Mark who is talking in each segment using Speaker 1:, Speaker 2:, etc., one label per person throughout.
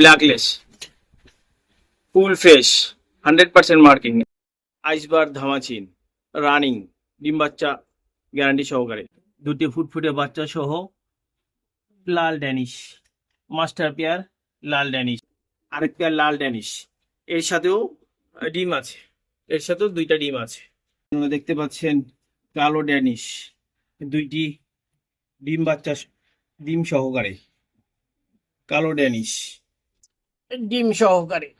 Speaker 1: ব্ল্যাকলেস full fresh hundred percent marking আইসবার ধামাচিন. Running ডিম বাচ্চা গ্যারান্টি সহকারে। দুটি ফুটফুটে বাচ্চা সহ লাল ড্যানিশ। মাস্টার পেয়ার লাল ড্যানিশ। আরেক পেয়ার লাল ড্যানিশ। এর সাথেও ডিম আছে। এর সাথেও দুইটা ডিম আছে। দেখতে পাচ্ছেন কালো ড্যানিশ। দুইটি ডিম বাচ্চা, ডিম সহকারে। কালো ড্যানিশ। ডিম সহকারে।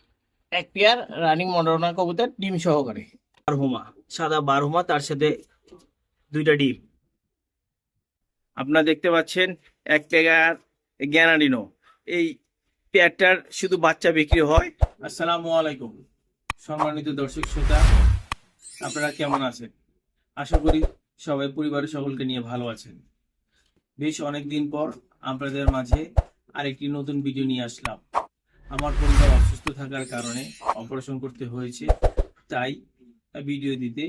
Speaker 1: এক পেয়ার রানিং মডার্না কবুতর, ডিম সহকারে। বারহুমা, সাদা বারহুমা, তার সাথে দুইটা ডিম। আপনারা দেখতে পাচ্ছেন, এক পেয়ার গ্যানাডিনো এই পেয়ারটার শুধু বাচ্চা বিক্রি হয়। আসসালামু আলাইকুম। সম্মানিত দর্শক শ্রোতা, আপনারা কেমন আছেন? আশা করি সবাই পরিবারের সকলকে নিয়ে ভালো আছেন। বেশ অনেক দিন পর আপনাদের মাঝে আরেকটি নতুন ভিডিও নিয়ে আসলাম। আমার পরিবার অসুস্থ থাকার কারণে অপারেশন করতে হয়েছে, তাই ভিডিও দিতে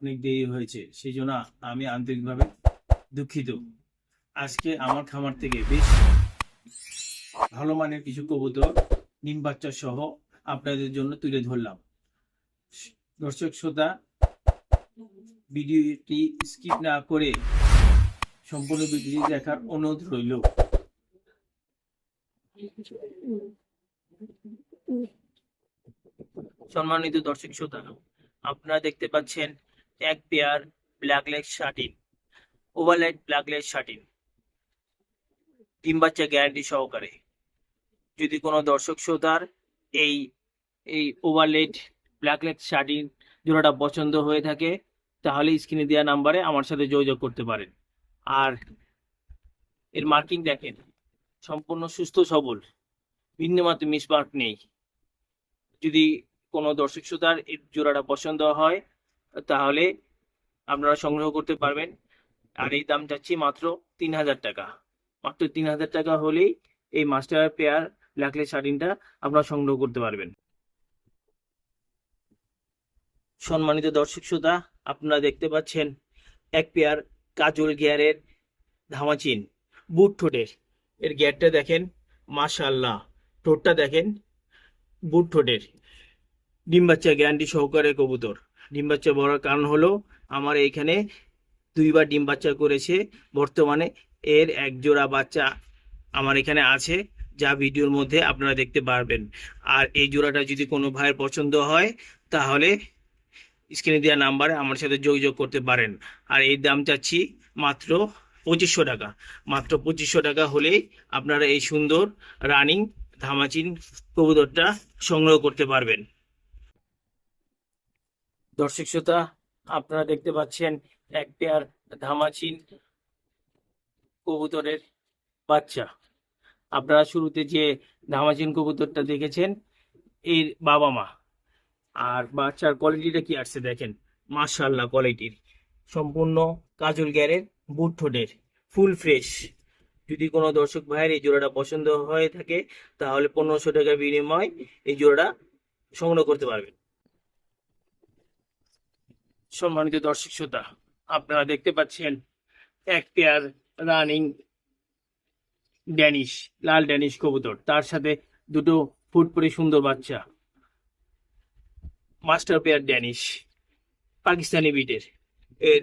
Speaker 1: অনেক দেরি হয়েছে। সেই জন্য আমি আন্তরিকভাবে দুঃখিত। আজকে আমার খামার থেকে বেশ ভালো মানের কিছু কবুতর ডিম বাচ্চা সহ আপনাদের জন্য তুলে ধরলাম। দর্শক, শ্রোতা ভিডিওটি স্কিপ না করে সম্পূর্ণ ভিডিওটি দেখার অনুরোধ রইল। সম্মানিত দর্শক শ্রোতা, আপনারা দেখতে পাচ্ছেন এক পেয়ার ব্ল্যাক লেগ শার্টিন ওভারলাইট ব্ল্যাক লেগ শার্টিন ডিম বাচ্চা গ্যারান্টি সহকারে। যদি কোনো দর্শক শ্রোতার এই এই ওভারলেট ব্ল্যাক লেগ শার্টিন জোড়াটা পছন্দ হয়ে থাকে, তাহলে স্ক্রিনে দেওয়া নাম্বারে আমার সাথে যোগাযোগ করতে পারেন। আর এর মার্কিং দেখেন, সম্পূর্ণ সুস্থ সবল। বিন্দুমাত্র মিসমার্ক নেই। যদি কোনো দর্শক শ্রোতার এই জোড়াটা পছন্দ হয়, তাহলে আপনারা সংগ্রহ করতে পারবেন। আর এই দাম যাচ্ছি মাত্র তিন হাজার টাকা। মাত্র তিন হাজার টাকা হলেই এই মাস্টার পেয়ার ব্ল্যাকলেস শার্টিনটা আপনারা সংগ্রহ করতে পারবেন। সম্মানিত দর্শক শ্রোতা, আপনারা দেখতে পাচ্ছেন এক পেয়ার কাজল গিয়ারের ধামাচিন, বুট ঠোঁটের। এর গিয়ারটা দেখেন মাশাল্লাহ ঠোঁটটা দেখেন, বুট ঠোঁটের। ডিম বাচ্চা গ্যারান্টি সহকারে কবুতর। ডিম বাচ্চা বড়ার কারণ হলো, আমার এইখানে দুইবার ডিম বাচ্চা করেছে। বর্তমানে এর এক জোড়া বাচ্চা আমার এখানে আছে, যা ভিডিওর মধ্যে আপনারা দেখতে পারবেন। আর এই জোড়াটা যদি কোনো ভাইয়ের পছন্দ হয়, তাহলে স্ক্রিনে দেওয়া নাম্বারে আমার সাথে যোগাযোগ করতে পারেন। আর এই দাম চাচ্ছি মাত্র পঁচিশশো টাকা। মাত্র পঁচিশশো টাকা হলেই আপনারা এই সুন্দর রানিং ধামাচিন কবুতরটা সংগ্রহ করতে পারবেন। দর্শক শ্রোতা, আপনারা দেখতে পাচ্ছেন এক পেয়ার ধামাচিন কবুতরের বাচ্চা। আপনারা শুরুতে যে ধামাচিন কবুতরটা দেখেছেন, এর বাবা মা। আর বাচ্চার কোয়ালিটিটা কি আসছে দেখেন। মার্শাল্লাহ কোয়ালিটির। সম্পূর্ণ কাজল গ্যারের বুট ফুল ফ্রেশ। যদি কোনো দর্শক ভাইয়ের এই জোড়াটা পছন্দ হয়ে থাকে, তাহলে পনেরোশো টাকার বিনিময় এই জোড়াটা সংগ্রহ করতে পারবেন। সম্মানিত দর্শক শ্রোতা, আপনারা দেখতে পাচ্ছেন এক পেয়ার রানিং ড্যানিশ, লাল ড্যানিশ কবুতর। তার সাথে দুটো ফুটপুরি সুন্দর বাচ্চা, মাস্টার পেয়ার ড্যানিশ, পাকিস্তানি বিটের এর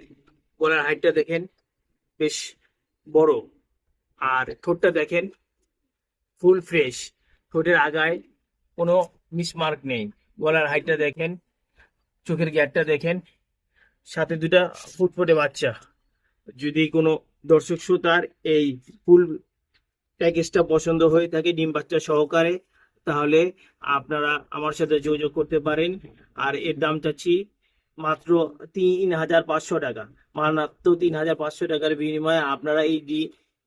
Speaker 1: গলার হাইটটা দেখেন, বেশ বড়। আর ঠোঁটটা দেখেন, ফুল ফ্রেশ। ঠোঁটের আগায় কোনো মিসমার্ক নেই। গলার হাইটটা দেখেন, চোখের গ্যাটটা দেখেন। সাথে দুটা ফুটফুটে বাচ্চা। যদি কোনো দর্শক শ্রোতার এই ফুল প্যাকেজটা পছন্দ হয়ে থাকে ডিম বাচ্চা সহকারে, তাহলে আপনারা আমার সাথে যোগাযোগ করতে পারেন। আর এর দাম চাচ্ছি মাত্র তিন হাজার পাঁচশো টাকা। মাত্র তিন হাজার পাঁচশো টাকার বিনিময়ে আপনারা এই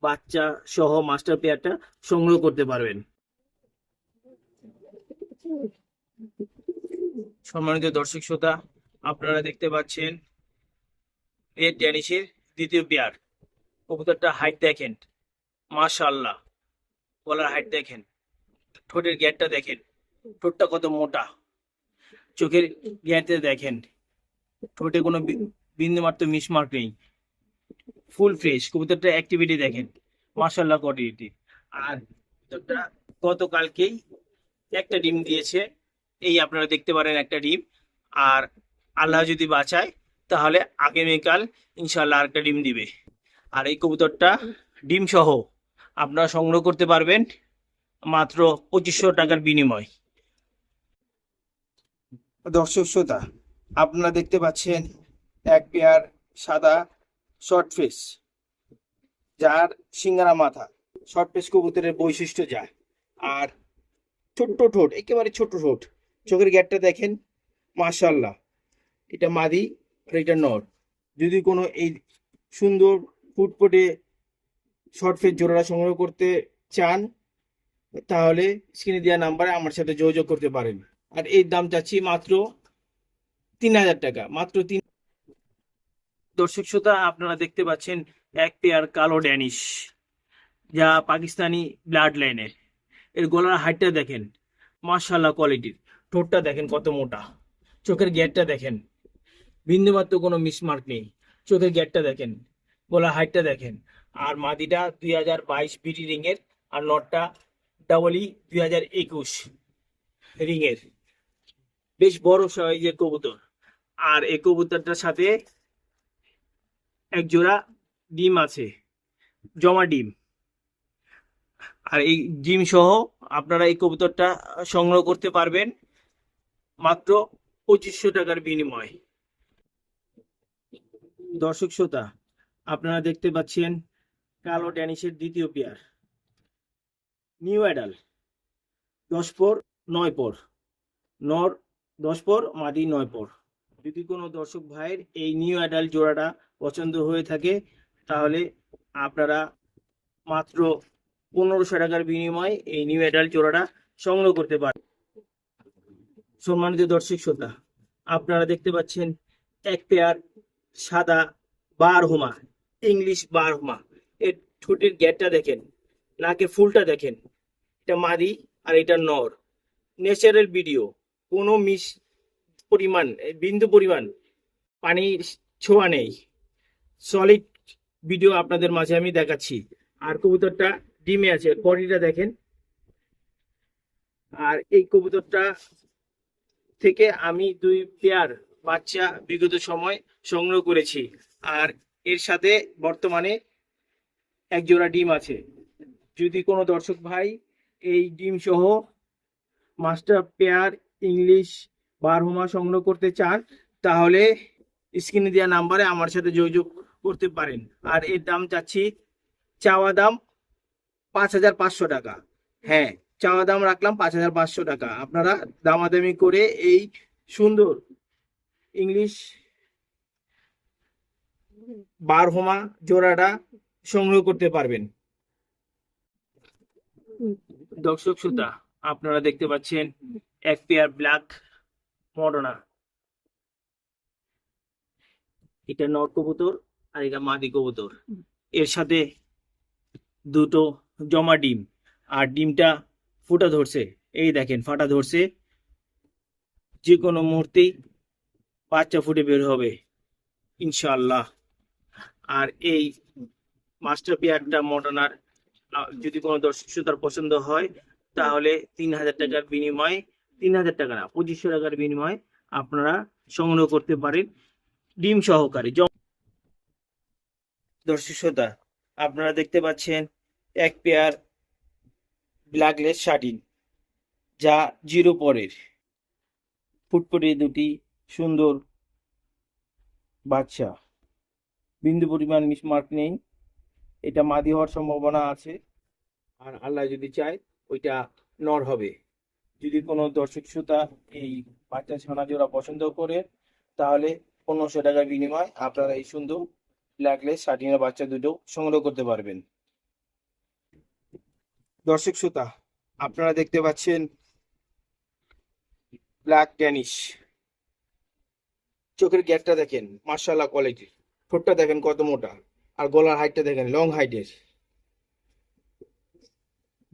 Speaker 1: বাচ্চা সহ মাস্টার পেয়ারটা সংগ্রহ করতে পারবেন। সম্মানিত দর্শক শ্রোতা, আপনারা দেখতে পাচ্ছেন এর টেনিসের দ্বিতীয় পেয়ার। কবুতরটা হাইট দেখেন মাশাল্লাহ গলার হাইট দেখেন, ঠোঁটের গ্যাটটা দেখেন, ঠোঁটটা কত মোটা, চোখের গ্যাটে দেখেন, ঠোঁটে কোনো বিন্দুমাত্র মিসমার্ক নেই। ফুল ফ্রেশ কবুতরটা অ্যাক্টিভিটি দেখেন। মাশাল্লাহ কোয়ালিটি আর কবুতরটা গতকালকেই একটা ডিম দিয়েছে। এই আপনারা দেখতে পারেন একটা ডিম। আর আল্লাহ যদি বাঁচায়, তাহলে আগামীকাল ইনশাল্লাহ আরেকটা ডিম দিবে। আর এই কবুতরটা ডিম সহ আপনারা সংগ্রহ করতে পারবেন মাত্র পঁচিশশো টাকার বিনিময়। দর্শক শ্রোতা, আপনারা দেখতে পাচ্ছেন এক পেয়ার সাদা শর্ট ফেস, যার সিঙ্গারা মাথা, শর্ট ফেস কবুতরের বৈশিষ্ট্য যা আর ছোট্ট ঠোঁট, একেবারে ছোট্ট ঠোঁট, চোখের গ্যাটটা দেখেন মাশাল্লাহ এটা মাদি আর এটা নর। যদি কোনো এই সুন্দর ফুটফুটে শর্ট ফেস জোড়াটা সংগ্রহ করতে চান, তাহলে স্ক্রিনে দেওয়া নাম্বারে আমার সাথে যোগাযোগ করতে পারেন। আর এর দাম চাচ্ছি মাত্র তিন হাজার টাকা, মাত্র তিন দর্শক শ্রোতা আপনারা দেখতে পাচ্ছেন এক পেয়ার কালো ড্যানিশ যা পাকিস্তানি ব্লাড লাইনের এর গলার হাইটটা দেখেন মার্শাল্লাহ কোয়ালিটির ঠোঁটটা দেখেন কত মোটা, চোখের গ্যাটটা দেখেন, বিন্দুমাত্র কোনো মিসমার্ক নেই। চোখের গ্যাটটা দেখেন, গলার হাইটটা দেখেন। আর মাদিটা দুই হাজার বাইশ বিটি রিংয়ের আর নটটা ডাবলি দুই হাজার একুশ রিংয়ের বেশ বড় সাইজের কবুতর। আর এই কবুতরটার সাথে এক জোড়া ডিম আছে, জমা ডিম। আর এই ডিম সহ আপনারা এই কবুতরটা সংগ্রহ করতে পারবেন মাত্র পঁচিশশো টাকার বিনিময়। দর্শক শ্রোতা, আপনারা দেখতে পাচ্ছেন কালো ড্যানিশের দ্বিতীয় পেয়ার। নিউ অ্যাডাল, দশ পর, নয় পর। নর, দশ পর, মাদি, নয় পর। যদি কোনো দর্শক ভাইয়ের এই নিউ অ্যাডাল জোড়াটা পছন্দ হয়ে থাকে, তাহলে আপনারা মাত্র পনেরোশো টাকার বিনিময়ে এই নিউ অ্যাডাল জোড়াটা সংগ্রহ করতে পারেন। সম্মানিত দর্শক শ্রোতা, আপনারা দেখতে পাচ্ছেন এক পেয়ার সাদা বার হোমা ইংলিশ বার হোমা এর ঠোঁটের গ্যাটটা দেখেন, নাকে ফুলটা দেখেন, এটা মাদি আর এটা নর। ন্যাচারাল ভিডিও, কোনো মিস পরিমাণ, বিন্দু পরিমাণ পানির ছোঁয়া নেই। সলিড ভিডিও আপনাদের মাঝে আমি দেখাচ্ছি। আর কবুতরটা ডিমে আছে, বডিটা দেখেন। আর এই কবুতরটা থেকে আমি দুই পেয়ার বাচ্চা বিগত সময় সংগ্রহ করেছি। আর এর সাথে বর্তমানে এক জোড়া ডিম আছে। যদি কোনো দর্শক ভাই এই ডিম সহ মাস্টার পেয়ার ইংলিশ বারহুমা সংগ্রহ করতে চান, তাহলে স্ক্রিনে দেওয়া নাম্বারে আমার সাথে যোগাযোগ করতে পারেন। আর এর দাম চাচ্ছি চাওয়া দাম পাঁচ হাজার পাঁচশো টাকা। হ্যাঁ চাওয়া দাম রাখলাম পাঁচ হাজার পাঁচশো টাকা। আপনারা দামাদামি করে এই সুন্দর ইংলিশ বারহোমা জোড়াটা সংগ্রহ করতে পারবেন। দর্শক শ্রোতা, আপনারা দেখতে পাচ্ছেন এক পেয়ার ব্ল্যাক মডনা। এটা নর কবুতর। আর এটা মাদি কবুতর। এর সাথে দুটো জমা ডিম। আর ডিমটা ফুটা ধরছে। এই দেখেন ফাটা ধরছে। যে কোনো মুহূর্তেই বাচ্চা ফুটে বের হবে ইনশাআল্লাহ। আর এই মাস্টার পেয়ারটা মডার্নার যদি কোনো দর্শক শ্রোতার পছন্দ হয় তাহলে তিন হাজার টাকার বিনিময়ে তিন হাজার টাকা না পঁচিশশো টাকার বিনিময়ে আপনারা সংগ্রহ করতে পারেন। ডিম সহকারে দর্শক আপনারা দেখতে পাচ্ছেন এক পেয়ার ব্ল্যাকলেস শার্টিন, যা জিরো পরের। ফুটফুটে দুটি সুন্দর বাচ্চা। বিন্দু পরিমাণ মিসমার্ক নেই, এটা মাদি হওয়ার সম্ভাবনা আছে। আর আল্লাহ যদি চায়, ওইটা নর হবে। যদি কোনো দর্শক শ্রোতা এই বাচ্চা ছানা জোড়া পছন্দ করে, তাহলে পনেরোশো টাকার বিনিময় আপনারা এই সুন্দর ব্ল্যাকলেস শার্টিনের বাচ্চা দুটো সংগ্রহ করতে পারবেন। দর্শক শ্রোতা, আপনারা দেখতে পাচ্ছেন ব্ল্যাক ড্যানিশ। চোখের গ্যাটটা দেখেন মার্শাল্লাহ কোয়ালিটির। ঠোঁটটা দেখেন কত মোটা, আর গলার হাইটটা দেখেন, লং হাইটের।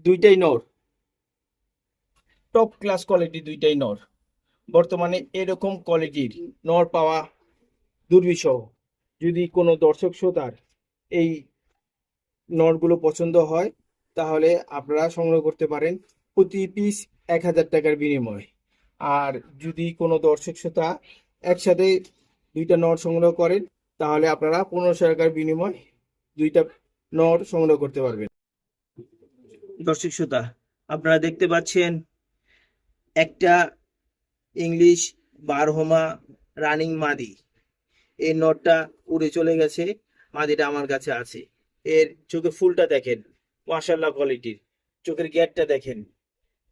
Speaker 1: দুইটাই নর। টপ ক্লাস কোয়ালিটি দুইটাই নর। বর্তমানে এরকম কোয়ালিটির নর পাওয়া দুর্বিষহ। যদি কোনো দর্শক শ্রোতার এই নরগুলো পছন্দ হয়, তাহলে আপনারা সংগ্রহ করতে পারেন
Speaker 2: প্রতি পিস এক হাজার টাকার বিনিময়। আর যদি কোনো দর্শক শ্রোতা একসাথে দুইটা নট সংগ্রহ করেন, তাহলে আপনারা পনেরোশো টাকার বিনিময় দুইটা নট সংগ্রহ করতে পারবেন।
Speaker 1: দর্শক শ্রোতা, আপনারা দেখতে পাচ্ছেন একটা ইংলিশ বারহোমা রানিং মাদি। এই নটটা উড়ে চলে গেছে মাদিটা আমার কাছে আছে। এর চোখের ফুলটা দেখেন মাশাল্লাহ কোয়ালিটির চোখের গ্যাটটা দেখেন,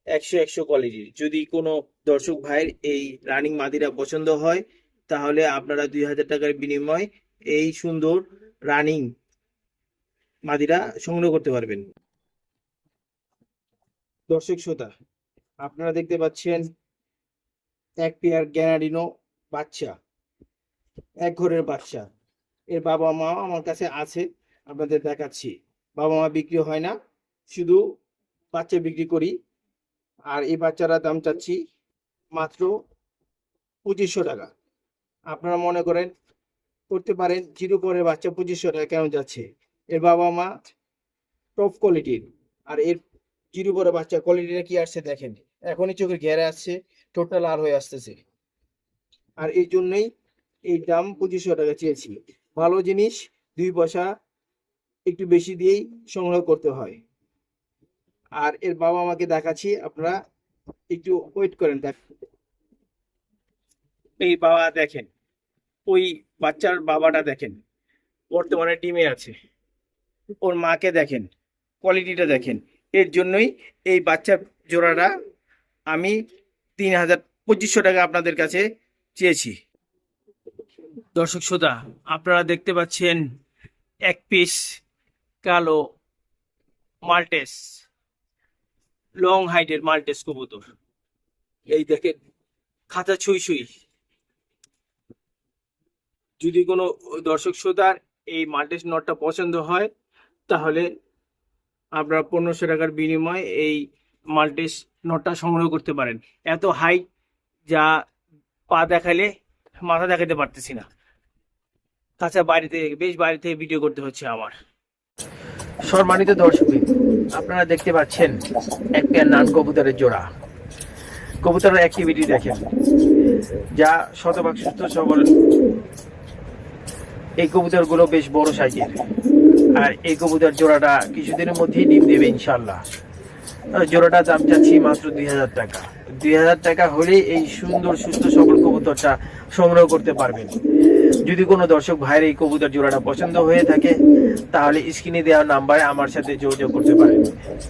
Speaker 1: একশো একশো কোয়ালিটির যদি কোনো দর্শক ভাইয়ের এই রানিং মাদিরা পছন্দ হয়, তাহলে আপনারা দুই হাজার টাকার বিনিময় এই সুন্দর রানিং মাদিরা সংগ্রহ করতে পারবেন।
Speaker 2: দর্শক শ্রোতা, আপনারা দেখতে পাচ্ছেন, এক পেয়ার গ্যানাডিনো বাচ্চা। এক ঘরের বাচ্চা। এর বাবা মা আমার কাছে আছে, আপনাদের দেখাচ্ছি। বাবা মা বিক্রি হয় না, শুধু বাচ্চা বিক্রি করি। আর এই বাচ্চারা দাম চাচ্ছি মাত্র পঁচিশশো টাকা। আপনারা মনে করেন, করতে পারেন, জিরো পরের বাচ্চা পঁচিশশো টাকা কেমন যাচ্ছে? এর বাবা মা টপ কোয়ালিটির আর এর জিরো পরে বাচ্চা কোয়ালিটিটা কি আসছে দেখেন। এখনই চোখের ঘেরে আসছে টোটাল আর হয়ে আসতেছে। আর এই জন্যই এই দাম পঁচিশশো টাকা চেয়েছি। ভালো জিনিস, দুই পয়সা একটু বেশি দিয়েই সংগ্রহ করতে হয়। আর এর বাবা আমাকে দেখাচ্ছি, আপনারা একটু ওয়েট করেন, দেখ এই বাবা দেখেন, ওই বাচ্চার বাবাটা দেখেন, বর্তমানে টিমে আছে। ওর মাকে দেখেন কোয়ালিটিটা দেখেন। এর জন্যই এই বাচ্চা জোড়াটা আমি তিন হাজার, পঁচিশশো টাকা আপনাদের কাছে চেয়েছি।
Speaker 1: দর্শক শ্রোতা, আপনারা দেখতে পাচ্ছেন এক পিস কালো মাল্টেস লং হাইটের মাল্টেস কবুতর। এই দেখেন খাতা ছুঁই ছুঁই। যদি কোনো দর্শক শ্রোতার এই মাল্টেস নটটা পছন্দ হয়, তাহলে আপনারা পনেরোশো টাকার বিনিময়ে এই মাল্টেস নটটা সংগ্রহ করতে পারেন। এত হাইট যা পা দেখালে মাথা দেখাতে পারতেছি না। কাঁচা বাইরে থেকে, বেশ বাইরে থেকে ভিডিও করতে হচ্ছে আমার। সম্মানিত দর্শক, আপনারা দেখতে পাচ্ছেন একটা নান কবুতরের জোড়া। কবুতরের অ্যাক্টিভিটি দেখেন। যা শতভাগ সুস্থ, সবল। এই কবুতরগুলো বেশ বড় সাইজের। আর এই কবুতর জোড়াটা কিছুদিনের মধ্যেই ডিম দেবে ইনশাল্লাহ জোড়াটা দাম চাচ্ছি মাত্র দুই হাজার টাকা। দুই হাজার টাকা হলে এই সুন্দর, সুস্থ, সবল কবুতরটা সংগ্রহ করতে পারবেন। যদি কোনো দর্শক ভাইয়ের এই কবুতর জোড়াটা পছন্দ হয়ে থাকে, তাহলে স্ক্রিনে দেওয়া নাম্বারে আমার সাথে যোগাযোগ করতে পারেন।